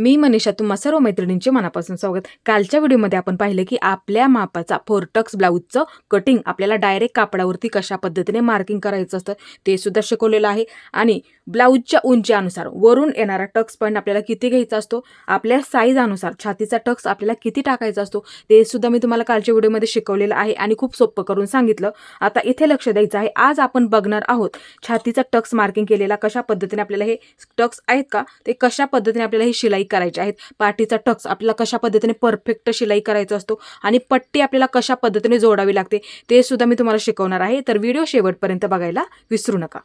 मी मनीषा तुम्हा सर्व मैत्रिणींचे मनापासून स्वागत. कालच्या व्हिडिओमध्ये आपण पाहिलं की आपल्या मापाचा फोरटक्स ब्लाऊजचं कटिंग आपल्याला डायरेक्ट कापडावरती कशा पद्धतीने मार्किंग करायचं असतं ते सुद्धा शिकवलेलं आहे. आणि ब्लाऊजच्या उंचीनुसार वरून येणारा टक्स पॉईंट आपल्याला किती घ्यायचा असतो आपल्या साईज अनुसार छातीचा टक्स आपल्याला किती टाकायचा असतो ते सुद्धा मी तुम्हाला कालच्या व्हिडिओमध्ये शिकवलेलं आहे आणि खूप सोपं करून सांगितलं. आता इथे लक्ष द्यायचं आहे. आज आपण बघणार आहोत छातीचा टक्स मार्किंग केलेला कशा पद्धतीने आपल्याला हे टक्स आहेत का ते कशा पद्धतीने आपल्याला ही शिलाई करायचे आहेत. पाठीचा टक्स आपल्याला कशा पद्धतीने परफेक्ट शिलाई करायचा असतो आणि पट्टी आपल्याला कशा पद्धतीने जोडावी लागते ते सुद्धा मी तुम्हाला शिकवणार आहे. तर व्हिडिओ शेवटपर्यंत बघायला विसरू नका.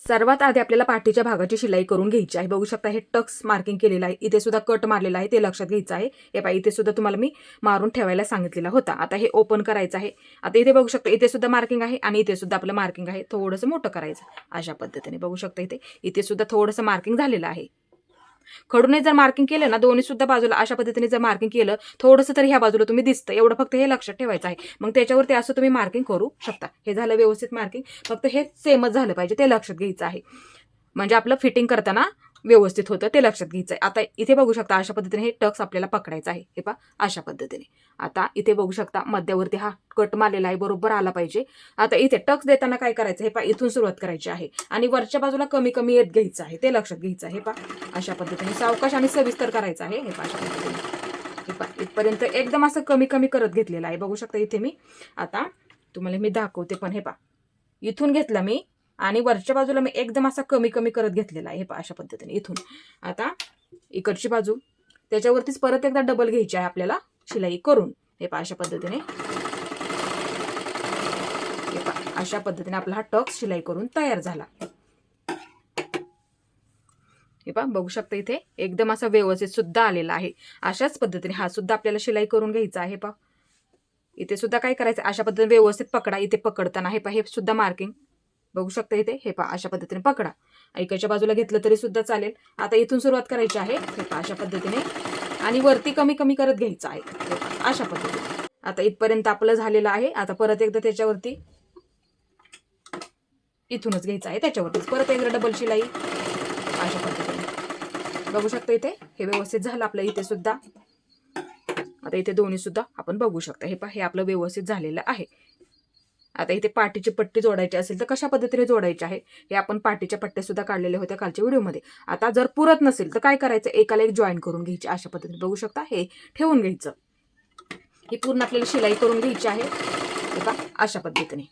सर्वात आधी आपल्याला पाठीच्या भागाची शिलाई करून घ्यायची आहे. बघू शकता हे टक्स मार्किंग केलेलं आहे. इथे सुद्धा कट मारलेला आहे. ते लक्षात घ्यायचं आहे. हे पाय इथे सुद्धा तुम्हाला मी मारून ठेवायला सांगितलेला होता. आता हे ओपन करायचं आहे. आता इथे बघू शकता इथे सुद्धा मार्किंग आहे आणि इथे सुद्धा आपलं मार्किंग आहे. थोडंसं मोठं करायचं अशा पद्धतीने बघू शकता इथे. इथे सुद्धा थोडंसं मार्किंग झालेलं आहे. खडूने जर मार्किंग केलं ना दोन्ही सुद्धा बाजूला अशा पद्धतीने जर मार्किंग केलं थोडंसं तर ह्या बाजूला तुम्ही दिसतं. एवढं फक्त हे लक्षात ठेवायचं आहे. मग त्याच्यावरती असं तुम्ही मार्किंग करू शकता. हे झालं व्यवस्थित मार्किंग फक्त हे सेमच झालं पाहिजे ते लक्षात घ्यायचं आहे. म्हणजे आपलं फिटिंग करताना व्यवस्थित होतं ते लक्षात घ्यायचं आहे आता इथे बघू शकता अशा पद्धतीने हे टक्स आपल्याला पकडायचं आहे. हे पा अशा पद्धतीने. आता इथे बघू शकता मध्यावरती हा कट मारलेला आहे बरोबर आला पाहिजे. आता इथे टक्स देताना काय करायचं? हे पा इथून सुरुवात करायची आहे. आणि वरच्या बाजूला कमी कमी येत घ्यायचं आहे. ते लक्षात घ्यायचं आहे. हे पा अशा पद्धतीने सावकाश आणि सविस्तर करायचं आहे. हे पा अशा पद्धतीने. हे पा इथपर्यंत एकदम असं कमी कमी करत घेतलेलं आहे. बघू शकता इथे मी. आता तुम्हाला मी दाखवते पण हे पा इथून घेतला मी. आणि वरच्या बाजूला मी एकदम असा कमी कमी करत घेतलेला आहे हे अशा पद्धतीने इथून. आता इकडची बाजू त्याच्यावरतीच परत एकदा डबल घ्यायची आहे आपल्याला शिलाई करून. हे पा अशा पद्धतीने. हे अशा पद्धतीने आपला हा टक्स शिलाई करून तयार झाला. हे पहा बघू शकता इथे एकदम असा व्यवस्थित सुद्धा आलेला आहे. अशाच पद्धतीने हा सुद्धा आपल्याला शिलाई करून घ्यायचा आहे पहा. इथे सुद्धा काय करायचं अशा पद्धतीने व्यवस्थित पकडा इथे पकडताना हे पहा हे सुद्धा मार्किंग बघू शकता इथे. हे पा अशा पद्धतीने पकडा. ऐकाच्या बाजूला घेतलं तरी सुद्धा चालेल. आता इथून सुरुवात करायची आहे. हे पा अशा पद्धतीने. आणि वरती कमी कमी करत घ्यायचं आहे. अशा पद्धतीने. आता इथपर्यंत आपलं झालेलं आहे. आता परत एकदा त्याच्यावरती इथूनच घ्यायचं आहे. त्याच्यावरतीच. परत एकदा डबल शिलाई. अशा पद्धतीने. बघू शकता इथे. हे व्यवस्थित झालं आपलं इथे सुद्धा. आता इथे दोन्ही सुद्धा आपण बघू शकता. हे पहा हे आपलं व्यवस्थित झालेलं आहे. आता इथे पाठीची पट्टी जोडायची असेल तर कशा पद्धतीने जोडायची आहे? हे आपण पाठीच्या पट्ट्या सुद्धा काढलेल्या होत्या कालच्या व्हिडिओमध्ये. आता जर पुरत नसेल तर काय करायचं? एकाला एक जॉईन करून घ्यायची अशा पद्धतीने. बघू शकता हे ठेवून घ्यायचं. ही पूर्ण आपल्याला शिलाई करून घ्यायची आहे. हे अशा पद्धतीने.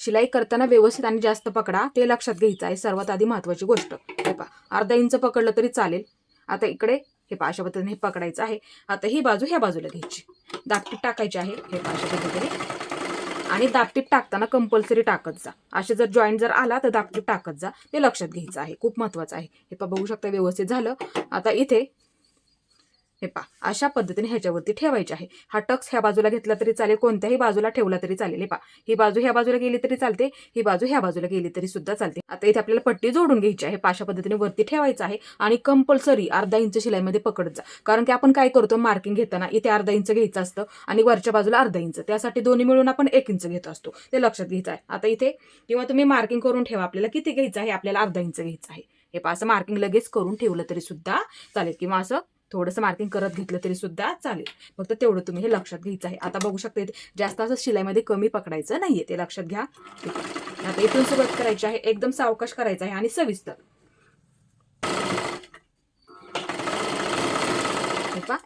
शिलाई करताना व्यवस्थित आणि जास्त पकडा ते लक्षात घ्यायचं आहे. सर्वात आधी महत्वाची गोष्ट. हे पहा अर्धा इंच पकडलं तरी चालेल. आता इकडे हे पहा अशा पद्धतीने हे पकडायचं आहे. आता ही बाजू ह्या बाजूला घ्यायची. दापटीत टाकायची आहे. हे पहा अशा पद्धतीने. आणि दापटीप टाकताना कंपल्सरी टाकत जा. असे जर जॉईंट जर आला तर दापटीप टाकत जा. ते लक्षात घ्यायचं आहे. खूप महत्वाचं आहे. हे पण बघू शकता व्यवस्थित झालं. आता इथे हे पा अशा पद्धतीने ह्याच्यावरती ठेवायचे आहे. हा टक्स ह्या बाजूला घेतला तरी चालेल कोणत्याही बाजूला ठेवला तरी चालेल. हे पा ही बाजू ह्या बाजूला गेली तरी चालते ही बाजू ह्या बाजूला गेली तरी सुद्धा चालते. आता इथे आपल्याला पट्टी जोडून घ्यायची आहे. पाशा पद्धतीने वरती ठेवायचं आहे आणि कंपल्सरी अर्धा इंच शिलाईमध्ये पकडत जा. कारण की आपण काय करतो मार्किंग घेताना इथे अर्धा इंच घ्यायचं असतं आणि वरच्या बाजूला अर्धा इंच. त्यासाठी दोन्ही मिळून आपण एक इंच घेत असतो. ते लक्षात घ्यायचं आहे. आता इथे किंवा तुम्ही मार्किंग करून ठेवा आपल्याला किती घ्यायचं आहे आपल्याला अर्धा इंच घ्यायचं आहे. हे पा असं मार्किंग लगेच करून ठेवलं तरी सुद्धा चालेल. किंवा असं थोडंसं मार्किंग करत घेतलं तरी सुद्धा चालेल. फक्त तेवढं तुम्ही हे लक्षात घ्यायचं आहे. आता बघू शकता इथे जास्त असं शिलाईमध्ये कमी पकडायचं नाहीये. ते लक्षात घ्या. आता इथून सुरुवात करायची आहे. एकदम सावकाश करायचं आहे आणि सविस्तर.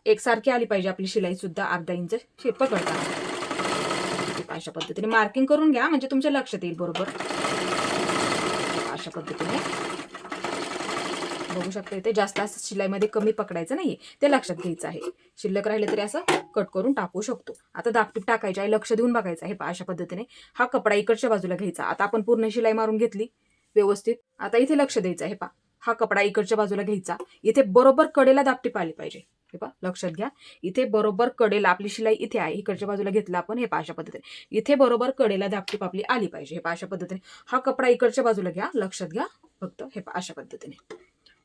एकसारखी आली पाहिजे आपली शिलाई सुद्धा अर्धा इंच शेप पकडता. अशा पद्धतीने मार्किंग करून घ्या. म्हणजे तुमच्या लक्षात येईल बरोबर. अशा पद्धतीने. बघू शकता इथे जास्त असं शिलाईमध्ये कमी पकडायचं नाही ते लक्षात घ्यायचं आहे. शिल्लक राहिलं तरी असं कट करून टाकू शकतो. आता दापटीप टाकायचं आहे लक्ष देऊन बघायचं आहे अशा पद्धतीने. हा कपडा इकडच्या बाजूला घ्यायचा. आता आपण पूर्ण शिलाई मारून घेतली. व्यवस्थित. आता इथे लक्ष द्यायचं आहे पा हा कपडा इकडच्या बाजूला घ्यायचा. इथे बरोबर कडेला दापटीप आली पाहिजे. हे पा लक्षात घ्या. इथे बरोबर कडेला आपली शिलाई इथे आहे. इकडच्या बाजूला घेतला आपण. हे पाशा पद्धतीने. इथे बरोबर कडेला दापटीप आपली आली पाहिजे. हे पाशा पद्धतीने. हा कपडा इकडच्या बाजूला घ्या. लक्षात घ्या. फक्त हे अशा पद्धतीने.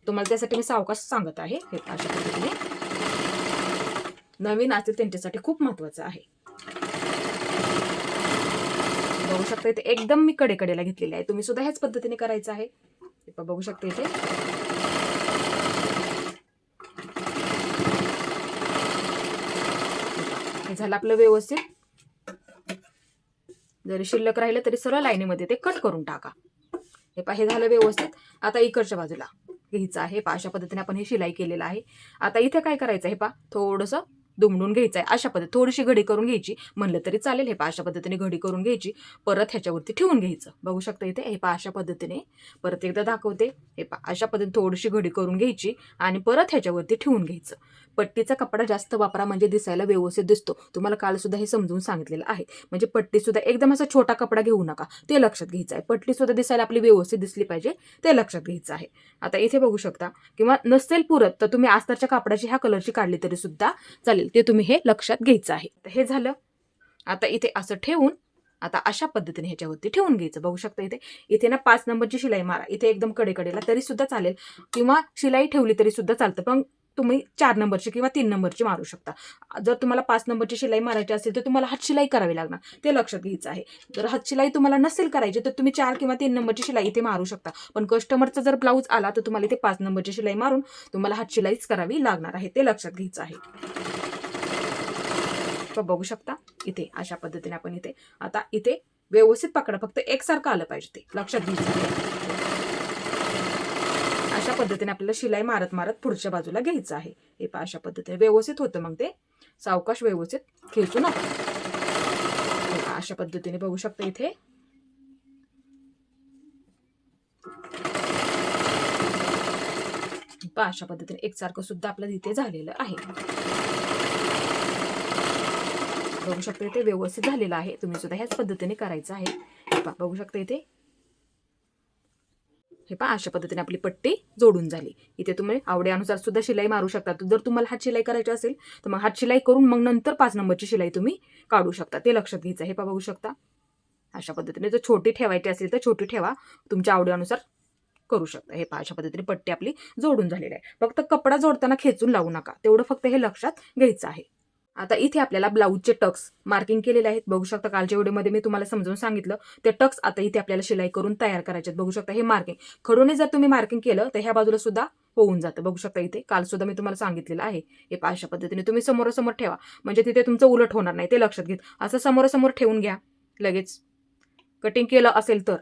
तुम्हाला त्यासाठी मी सावकाश सांगत आहे हे अशा पद्धतीने. नवीन असतील त्यांच्यासाठी खूप महत्त्वाचं आहे. बघू शकता इथे एकदम मी कडेकडेला घेतलेली आहे. तुम्ही सुद्धा ह्याच पद्धतीने करायचं आहे. बघू शकता इथे. हे झालं आपलं व्यवस्थित. जरी शिल्लक राहिलं तरी सरळ लाईनीमध्ये ते कट करून टाका. हे पा हे झालं व्यवस्थित. आता इकडच्या बाजूला. घ्यायचं आहे. पहा अशा पद्धतीने आपण हे शिलाई केलेलं आहे. आता इथे काय करायचं आहे पहा? थोडंसं दुमडून घ्यायचं आहे. अशा पद्धती थोडीशी घडी करून घ्यायची. म्हणलं तरी चालेल हे पहा अशा पद्धतीने घडी करून घ्यायची. परत ह्याच्यावरती ठेवून घ्यायचं. बघू शकता इथे? हे पहा अशा पद्धतीने. परत एकदा दाखवते. हे पहा अशा पद्धतीने थोडीशी घडी करून घ्यायची आणि परत ह्याच्यावरती ठेवून घ्यायचं. पट्टीचा कपडा जास्त वापरा म्हणजे दिसायला व्यवस्थित दिसतो. तुम्हाला काल सुद्धा हे समजून सांगितलेलं आहे. म्हणजे पट्टी सुद्धा एकदम असा छोटा कपडा घेऊ नका. ते लक्षात घ्यायचं आहे. पट्टी सुद्धा दिसायला आपली व्यवस्थित दिसली पाहिजे. ते लक्षात घ्यायचं आहे. आता इथे बघू शकता. किंवा नसेल पुरत तर तुम्ही आस्तरच्या कापडाची ह्या कलरची काढली तरी सुद्धा चालेल. ते तुम्ही हे लक्षात घ्यायचं आहे. तर हे झालं. आता इथे असं ठेवून आता अशा पद्धतीने ह्याच्यावरती ठेवून घ्यायचं. बघू शकता इथे. इथे ना पाच नंबरची शिलाई मारा. इथे एकदम कडेकडेला तरी सुद्धा चालेल. किंवा शिलाई ठेवली तरी सुद्धा चालतं. पण तुम्ही चार नंबरची किंवा तीन नंबरची मारू शकता. जर तुम्हाला पाच नंबरची शिलाई मारायची असेल तर तुम्हाला हात शिलाई करावी लागणार. ते लक्षात घ्यायचं आहे. जर हात शिलाई तुम्हाला नसेल करायची तर तुम्ही चार किंवा तीन नंबरची शिलाई इथे मारू शकता. पण कस्टमरचा जर ब्लाऊज आला तर तुम्हाला इथे पाच नंबरची शिलाई मारून तुम्हाला हात शिलाईच करावी लागणार आहे. ते लक्षात घ्यायचं आहे. बघू शकता इथे अशा पद्धतीने आपण इथे आता इथे व्यवस्थित पकडा. फक्त एकसारखं आलं पाहिजे ते. लक्षात घ्यायचं आहे. अशा पद्धतीने आपल्याला शिलाई मारत मारत पुढच्या बाजूला घ्यायचं आहे. हे पहा अशा पद्धतीने व्यवस्थित होतं मग ते. सावकाश व्यवस्थित खेचू नका. अशा पद्धतीने बघू शकता इथे. पहा अशा पद्धतीने एकसारखं सुद्धा आपलं इथे झालेलं आहे. बघू शकता इथे व्यवस्थित झालेलं आहे. तुम्ही सुद्धा ह्याच पद्धतीने करायचं आहे. बघू शकता इथे. हे पहा अशा पद्धतीने आपली पट्टी जोडून झाली. इथे तुम्ही आवड्यानुसार सुद्धा शिलाई मारू शकता. जर तुम्हाला हात शिलाई करायची असेल तर मग हात शिलाई करून मग नंतर पाच नंबरची शिलाई तुम्ही काढू शकता. ते लक्षात घ्यायचं हे पहा बघू शकता. अशा पद्धतीने जर छोटी ठेवायची असेल तर छोटी ठेवा. तुमच्या आवडीनुसार करू शकता. हे पहा अशा पद्धतीने पट्टी आपली जोडून झालेली आहे. फक्त कपडा जोडताना खेचून लावू नका. तेवढं फक्त हे लक्षात घ्यायचं आहे. आता इथे आपल्याला ब्लाऊजचे टक्स मार्किंग केलेले आहेत. बघू शकता कालच्या व्हिडिओमध्ये मी तुम्हाला समजावून सांगितलं ते टक्स आता इथे आपल्याला शिलाई करून तयार करायचे आहेत. बघू शकता हे मार्किंग खडूने जर तुम्ही मार्किंग केलं तर ह्या बाजूला सुद्धा होऊन जातं. बघू शकता इथे काल सुद्धा मी तुम्हाला सांगितलेलं आहे. हे अशा पद्धतीने तुम्ही समोरासमोर ठेवा. म्हणजे तिथे तुमचं उलट होणार नाही ते लक्षात घेत. असं समोरासमोर ठेवून घ्या लगेच. कटिंग केलं असेल तर.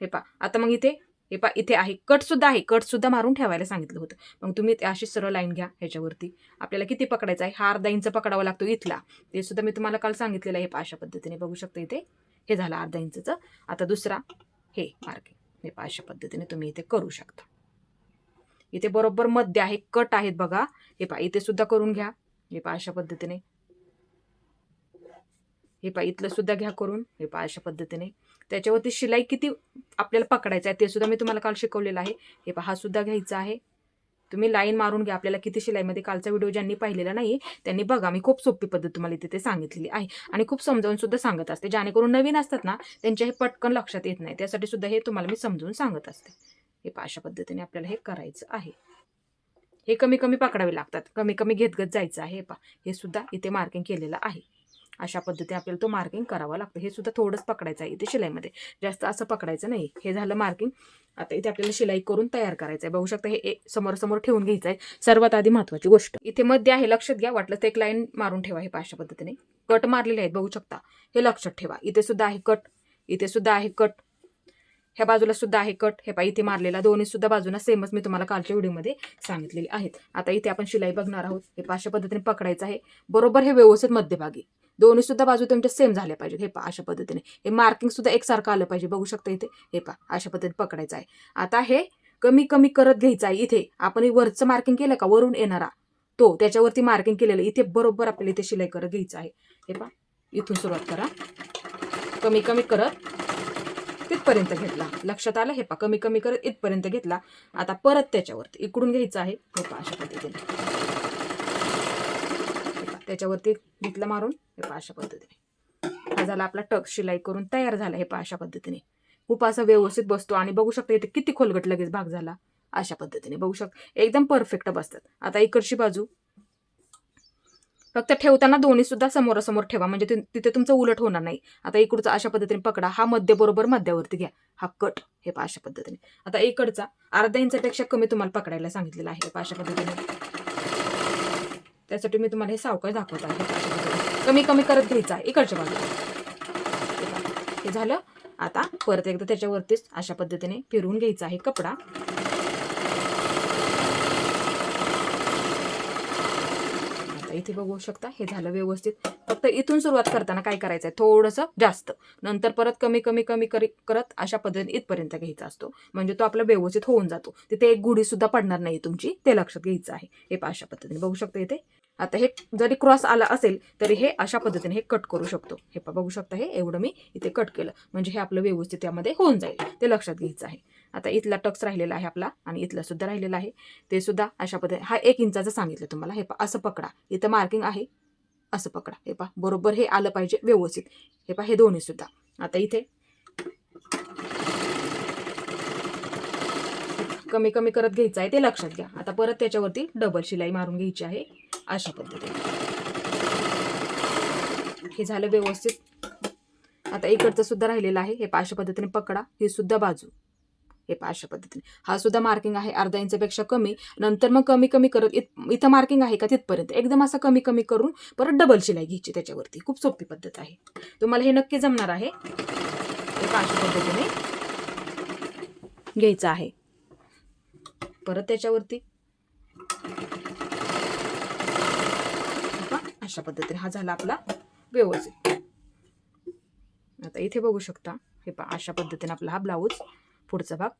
हे पा आता मग इथे हे पा इथे आहे. कट सुद्धा आहे. कट सुद्धा मारून ठेवायला सांगितलं होतं. मग तुम्ही अशी सरळ लाईन घ्या ह्याच्यावरती. आपल्याला किती पकडायचं आहे? हा अर्धा इंच पकडावा लागतो इथला. ते सुद्धा मी तुम्हाला काल सांगितलेलं आहे. पहा अशा पद्धतीने बघू शकता इथे. हे झालं अर्धा इंचचं. आता दुसरा हे मार्किंग हे पहा अशा पद्धतीने तुम्ही इथे करू शकता. इथे बरोबर मध्य आहे. कट आहेत बघा. हे पा इथे सुद्धा करून घ्या. हे पा अशा पद्धतीने. हे पा इथलं सुद्धा घ्या करून. हे पा अशा पद्धतीने. त्याच्यावरती शिलाई किती आपल्याला पकडायचं आहे ते सुद्धा मी तुम्हाला काल शिकवलेलं आहे. हे पहा सुद्धा घ्यायचा आहे. तुम्ही लाईन मारून घ्या आपल्याला किती शिलाईमध्ये कालचा व्हिडिओ ज्यांनी पाहिलेला नाही त्यांनी बघा. मी खूप सोपी पद्धत तुम्हाला इथे ते सांगितलेली आहे. आणि खूप समजावून सुद्धा सांगत असते. जेणेकरून नवीन असतात ना त्यांच्या हे पटकन लक्षात येत नाही. त्यासाठी सुद्धा हे तुम्हाला मी समजून सांगत असते. हे अशा पद्धतीने आपल्याला हे करायचं आहे. हे कमी कमी पकडावे लागतात. कमी कमी घेत घेत जायचं आहे. हे पहा हे सुद्धा इथे मार्किंग केलेलं आहे. अशा पद्धतीने आपल्याला तो मार्किंग करावा लागतं. हे सुद्धा थोडंच पकडायचं आहे इथे शिलाईमध्ये. जास्त असं पकडायचं नाही. हे झालं मार्किंग आता इथे आपल्याला शिलाई करून तयार करायचं आहे. बघू शकता हे ए- समोर समोर ठेवून घ्यायचं आहे. सर्वात आधी महत्वाची गोष्ट. इथे मध्ये आहे. लक्षात घ्या. वाटलं तर एक लाईन मारून ठेवा हे पहा अशा पद्धतीने. कट मारलेले आहेत. बघू शकता. हे लक्षात ठेवा. इथे सुद्धा आहे कट. इथे सुद्धा आहे कट. ह्या बाजूला सुद्धा आहे कट. हे पा इथे मारलेला दोन्ही सुद्धा बाजूला सेमच मी तुम्हाला कालच्या व्हिडिओमध्ये सांगितलेले आहेत. आता इथे आपण शिलाई बघणार आहोत. हे अशा पद्धतीने पकडायचं आहे. बरोबर हे व्यवस्थित मध्यभागी. दोन्ही सुद्धा बाजू तुमच्या सेम झाल्या पाहिजेत. हे पहा अशा पद्धतीने. हे मार्किंग सुद्धा एकसारखं आलं पाहिजे. बघू शकता इथे. हे पहा अशा पद्धतीने पकडायचं आहे. आता हे कमी कमी करत घ्यायचं आहे इथे. आपण वरचं मार्किंग केलं का? वरून येणारा. तो त्याच्यावरती मार्किंग केलेलं. इथे बरोबर आपल्याला इथे शिलाई करत घ्यायचं आहे. हे पहा इथून सुरुवात करा. कमी कमी करत. इथपर्यंत घेतला. लक्षात आलं? हे पा कमी कमी करत इथपर्यंत घेतला. आता परत त्याच्यावरती इकडून घ्यायचं आहे. हे पा अशा पद्धतीने. त्याच्यावरती घेतलं मारून. हे पा अशा पद्धतीने. हा झाला आपला टक शिलाई करून तयार झाला. हे पा अशा पद्धतीने. खूप असा व्यवस्थित बसतो आणि बघू शकता इथे किती खोलगट लगेच भाग झाला. अशा पद्धतीने बघू शक एकदम परफेक्ट बसतात. आता इकडची बाजू फक्त ठेवताना दोन्ही सुद्धा समोरासमोर ठेवा. म्हणजे तिथे तुमचं उलट होणार नाही. आता इकडचा अशा पद्धतीने पकडा. हा मध्य बरोबर मध्यावरती घ्या. हा कट. हे पा अशा पद्धतीने. आता इकडचा अर्धा इंचापेक्षा कमी तुम्हाला पकडायला सांगितलेला आहे. हे अशा पद्धतीने. त्यासाठी मी तुम्हाला हे सावकाश दाखवत आहे. कमी कमी करत घ्यायचा आहे. इकडच्या बाजूला. हे हे झालं. आता परत एकदा त्याच्यावरतीच अशा पद्धतीने फिरवून घ्यायचा आहे कपडा. शकता इथे बघू शकता हे झालं व्यवस्थित. फक्त इथून सुरुवात करताना काय करायचं आहे थोडंसं जास्त. नंतर परत कमी कमी कमी करी करत अशा पद्धतीने इथपर्यंत घ्यायचा असतो. म्हणजे तो आपला व्यवस्थित होऊन जातो. तिथे एक गुढी सुद्धा पडणार नाही तुमची ते लक्षात घ्यायचं आहे. हे अशा पद्धतीने. बघू शकता इथे. आता हे जरी क्रॉस आला असेल तरी हे अशा पद्धतीने हे कट करू शकतो. हे पहा बघू शकता हे एवढं मी इथे कट केलं. म्हणजे हे आपलं व्यवस्थित त्यामध्ये होऊन जाईल. ते लक्षात घ्यायचं आहे. आता इथला टक्स राहिलेला आहे आपला आणि इथला सुद्धा राहिलेला आहे. ते सुद्धा अशा पद्धती हा एक इंचाचं सांगितलं तुम्हाला. हे पा असं पकडा. इथं मार्किंग आहे. असं पकडा. हे पहा बरोबर हे आलं पाहिजे व्यवस्थित. हे पहा हे दोन्ही सुद्धा. आता इथे कमी कमी करत घ्यायचं आहे ते लक्षात घ्या. आता परत त्याच्यावरती डबल शिलाई मारून घ्यायची आहे अशा पद्धतीने. हे झालं व्यवस्थित. आता इकडचं सुद्धा राहिलेलं आहे. हे पहा अशा पद्धतीने पकडा. हे सुद्धा बाजू. हे पहा अशा पद्धतीने. हा सुद्धा मार्किंग आहे अर्धा इंचपेक्षा कमी. नंतर मग कमी कमी करत इत- इथं मार्किंग आहे का तिथपर्यंत. एकदम असं कमी कमी करून परत डबल शिलाई घ्यायची त्याच्यावरती. खूप सोपी पद्धत आहे. तुम्हाला हे नक्की जमणार आहे. हे अशा पद्धतीने घ्यायचं आहे. परत त्याच्यावरती. अशा पद्धतीने हा झाला आपला व्यवस्थित. आता इथे बघू शकता. हे पहा अशा पद्धतीने आपला हा ब्लाऊज पुढचा भाग.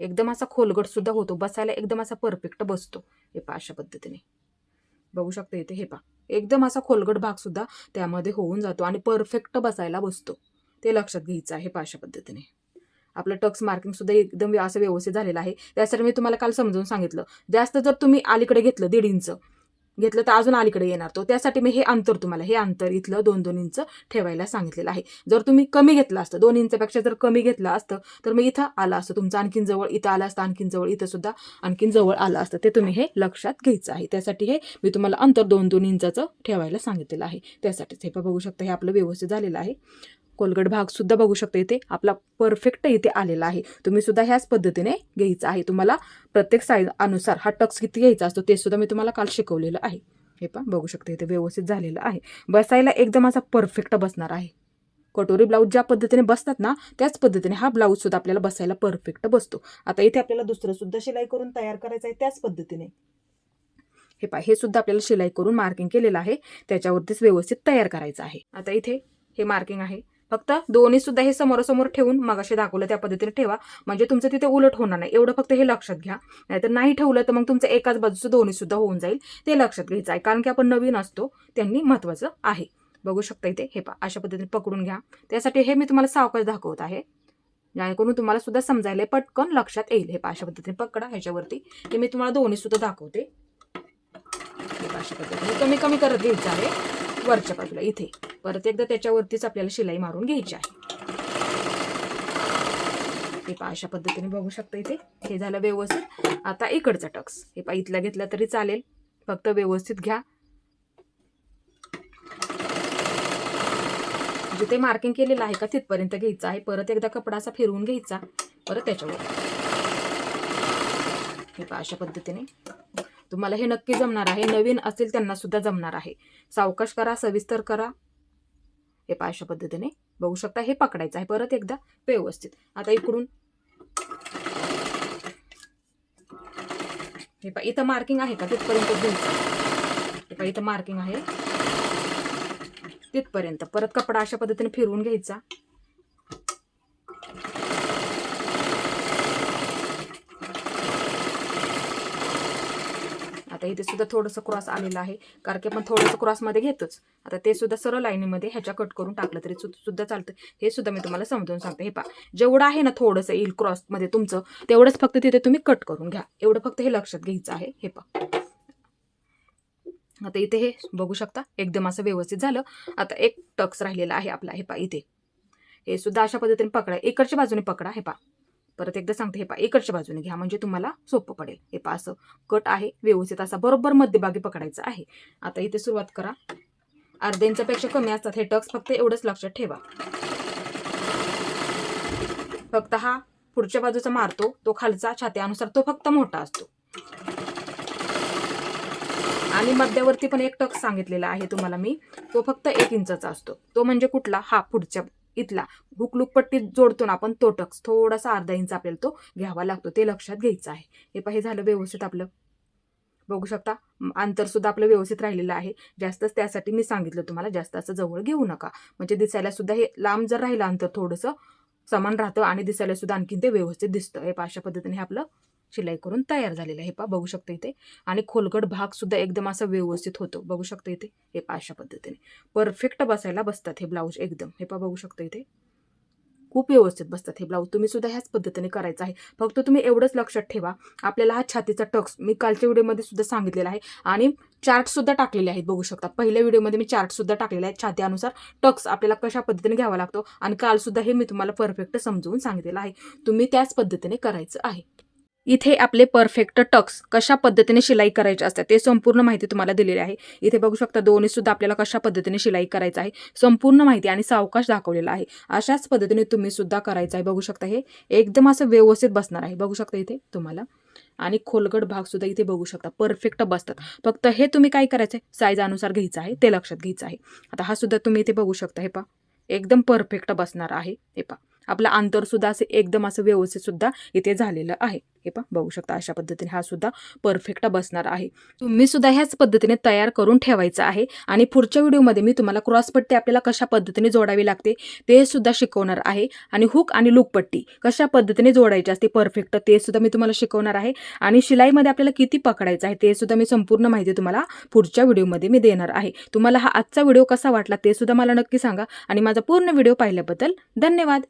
एकदम असा खोलगट सुद्धा होतो. बसायला एकदम असा परफेक्ट बसतो. हे पा अशा पद्धतीने. बघू शकता इथे हे पा एकदम असा खोलगट भाग सुद्धा त्यामध्ये होऊन जातो आणि परफेक्ट बसायला बसतो. ते लक्षात घ्यायचं आहे हे अशा पद्धतीने. आपलं टक्स मार्किंग सुद्धा एकदम असं व्यवस्थित झालेलं आहे. त्यासाठी मी तुम्हाला काल समजून सांगितलं. जास्त जर तुम्ही अलीकडे घेतलं दीड इंच घेतलं तर अजून अलीकडे येणार. तो त्यासाठी मी हे अंतर तुम्हाला हे अंतर इथलं दोन दोन इंच ठेवायला सांगितलेलं आहे. जर तुम्ही कमी घेतलं असतं दोन इंचपेक्षा जर कमी घेतलं असतं तर मग इथं आलं असतं तुमचं. आणखीन जवळ इथं आलं असतं आणखीन जवळ इथं सुद्धा आणखीन जवळ आलं असतं. ते तुम्ही हे लक्षात घ्यायचं आहे. त्यासाठी हे मी तुम्हाला अंतर दोन दोन इंचाचं ठेवायला सांगितलेलं आहे. त्यासाठीच हे पण बघू शकता हे आपलं व्यवस्थित झालेलं आहे. कोलगट भाग सुद्धा बघू शकता. इथे आपला परफेक्ट इथे आलेला आहे. तुम्ही सुद्धा ह्याच पद्धतीने घ्यायचं आहे. तुम्हाला प्रत्येक साईज अनुसार हा टक्स किती घ्यायचा असतो ते सुद्धा मी तुम्हाला काल शिकवलेलं आहे. हे पण बघू शकता इथे व्यवस्थित झालेलं आहे. बसायला एकदम असा परफेक्ट बसणार आहे. कटोरी ब्लाऊज ज्या पद्धतीने बसतात ना त्याच पद्धतीने हा ब्लाऊज सुद्धा आपल्याला बसायला परफेक्ट बसतो. आता इथे आपल्याला दुसरं सुद्धा शिलाई करून तयार करायचं आहे त्याच पद्धतीने. हे पहा हे सुद्धा आपल्याला शिलाई करून मार्किंग केलेलं आहे. त्याच्यावरतीच व्यवस्थित तयार करायचं आहे. आता इथे हे मार्किंग आहे. फक्त दोन्ही सुद्धा हे समोरासमोर ठेवून मगाशी दाखवलं त्या पद्धतीने ठेवा. म्हणजे तुमचं तिथे उलट होणार नाही. एवढं फक्त हे लक्षात घ्या. नाहीतर नाही ठेवलं तर मग तुमचं एकाच बाजूचं दोन्ही सुद्धा होऊन जाईल. ते लक्षात घ्यायचं आहे कारण की आपण नवीन असतो त्यांनी महत्त्वाचं आहे. बघू शकता इथे. हे पा अशा पद्धतीने पकडून घ्या. त्यासाठी हे मी तुम्हाला सावकाश दाखवत आहे. जेणेकरून तुम्हाला सुद्धा समजायला पटकन लक्षात येईल. हे अशा पद्धतीने पकडा ह्याच्यावरती. हे मी तुम्हाला दोन्ही सुद्धा दाखवते. अशा पद्धतीने. कमी कमी करत घ्यायचं आहे. वरच्या बाजूला इथे. परत एकदा त्याच्यावरतीच आपल्याला शिलाई मारून घ्यायची आहे. हे पा अशा पद्धतीने बघू शकता इथे. हे झालं व्यवस्थित. आता इकडचा टक्स. हे पा इथला घेतला तरी चालेल. फक्त व्यवस्थित घ्या. म्हणजे जिथे मार्किंग केलेलं आहे का तिथपर्यंत घ्यायचं आहे. परत एकदा कपडा असा फिरवून घ्यायचा. परत त्याच्यावर. हे पा अशा पद्धतीने. तुम्हाला हे नक्की जमणार आहे. नवीन असेल त्यांना सुद्धा जमणार आहे. सावकाश करा सविस्तर करा. हे पाय अशा पद्धतीने. बघू शकता हे पकडायचं आहे. परत एकदा व्यवस्थित. आता इकडून हे पा इथं मार्किंग आहे का? तिथपर्यंत घ्यायचं. हे पहा इथं मार्किंग आहे. तिथपर्यंत. परत कपडा अशा पद्धतीने फिरवून घ्यायचा. आता इथे सुद्धा थोडंसं क्रॉस आलेलं आहे. कारण की आपण थोडंसं क्रॉसमध्ये घेतोच. आता ते सुद्धा सरळ लाईनीमध्ये ह्याच्या कट करून टाकलं तरी सुद्धा चालतं. हे सुद्धा मी तुम्हाला समजून सांगते. हे पा जेवढं आहे ना थोडंसं येईल क्रॉसमध्ये तुमचं तेवढंच फक्त तिथे तुम्ही कट करून घ्या. एवढं फक्त हे लक्षात घ्यायचं आहे. हे पा आता इथे हे बघू शकता. एकदम असं व्यवस्थित झालं. आता एक टक्स राहिलेला आहे आपला. हे पा इथे. हे सुद्धा अशा पद्धतीने पकडा. इकडच्या बाजूने पकडा. हे पा परत एकदा सांगते हे पा इकडच्या बाजूने घ्या म्हणजे तुम्हाला सोपं पडेल. हे पा असं कट आहे व्यवस्थित असा बरोबर मध्यभागी पकडायचा आहे. आता इथे सुरुवात करा. अर्ध्या इंचापेक्षा कमी असतात हे टक्स फक्त एवढंच लक्षात ठेवा. फक्त हा पुढच्या बाजूचा मारतो तो खालचा छात्यानुसार तो फक्त मोठा असतो. आणि मध्यावरती पण एक टक्स सांगितलेला आहे तुम्हाला मी तो फक्त एक इंचाचा असतो. तो म्हणजे कुठला? हा पुढच्या इथला. हुकलूक पट्टी जोडतो ना आपण तो टक्स थोडासा अर्धा इंच आपल्याला तो घ्यावा लागतो. ते लक्षात घ्यायचं आहे. हे पाहिजे झालं व्यवस्थित आपलं. बघू शकता? अंतर सुद्धा आपलं व्यवस्थित राहिलेलं आहे. जास्तच त्यासाठी मी सांगितलं तुम्हाला जास्त असं जवळ घेऊ नका. म्हणजे दिसायला सुद्धा हे लांब जर राहिलं अंतर थोडंसं समान राहतं आणि दिसायला सुद्धा आणखीन ते व्यवस्थित दिसतं. हे अशा पद्धतीने हे आपलं शिलाई करून तयार झालेलं आहे. हे बघू शकता इथे. आणि खोलगट भाग सुद्धा एकदम असा व्यवस्थित होतो. बघू शकता इथे. हे पा अशा पद्धतीने. परफेक्ट बसायला बसतात हे ब्लाऊज एकदम. हे पा बघू शकता इथे. खूप व्यवस्थित बसतात हे ब्लाऊज तुम्ही सुद्धा ह्याच पद्धतीने करायचं आहे. फक्त तुम्ही एवढंच लक्षात ठेवा. आपल्याला हा छातीचा टक्स मी कालच्या व्हिडिओमध्ये सुद्धा सांगितलेला आहे. आणि चार्ट सुद्धा टाकलेले आहेत बघू शकता. पहिल्या व्हिडिओमध्ये मी चार्ट सुद्धा टाकलेला आहे. छात्यानुसार टक्स आपल्याला कशा पद्धतीने घ्यावा लागतो. आणि कालसुद्धा हे मी तुम्हाला परफेक्ट समजवून सांगितलेलं आहे. तुम्ही त्याच पद्धतीने करायचं आहे. इथे आपले परफेक्ट टक्स कशा पद्धतीने शिलाई करायचे असतात ते संपूर्ण माहिती तुम्हाला दिलेली आहे. इथे बघू शकता दोन्ही सुद्धा आपल्याला कशा पद्धतीने शिलाई करायचं आहे संपूर्ण माहिती आणि सावकाश दाखवलेला आहे. अशाच पद्धतीने तुम्ही सुद्धा करायचं आहे बघू शकता हे. एकदम असं व्यवस्थित बसणार आहे. बघू शकता इथे तुम्हाला. आणि खोलगट भाग सुद्धा इथे बघू शकता परफेक्ट बसतात. फक्त हे तुम्ही काय करायचं आहे साईजानुसार घ्यायचं आहे ते लक्षात घ्यायचं आहे. आता हा सुद्धा तुम्ही इथे बघू शकता हे पा एकदम परफेक्ट बसणार आहे हे पा आपलं अंतर सुद्धा असे एकदम असं व्यवस्थित सुद्धा इथे झालेलं आहे. हे पण बघू शकता अशा पद्धतीने हा सुद्धा परफेक्ट बसणार आहे. तुम्ही सुद्धा ह्याच पद्धतीने तयार करून ठेवायचं आहे आणि पुढच्या व्हिडिओमध्ये मी तुम्हाला क्रॉसपट्टी आपल्याला कशा पद्धतीने जोडावी लागते ते सुद्धा शिकवणार आहे आणि हुक आणि लुकपट्टी कशा पद्धतीने जोडायची असते परफेक्ट ते सुद्धा मी तुम्हाला शिकवणार आहे आणि शिलाईमध्ये आपल्याला किती पकडायचं आहे ते सुद्धा मी संपूर्ण माहिती तुम्हाला पुढच्या व्हिडिओमध्ये मी देणार आहे. तुम्हाला हा आजचा व्हिडिओ कसा वाटला ते सुद्धा मला नक्की सांगा आणि माझा पूर्ण व्हिडिओ पाहिल्याबद्दल धन्यवाद.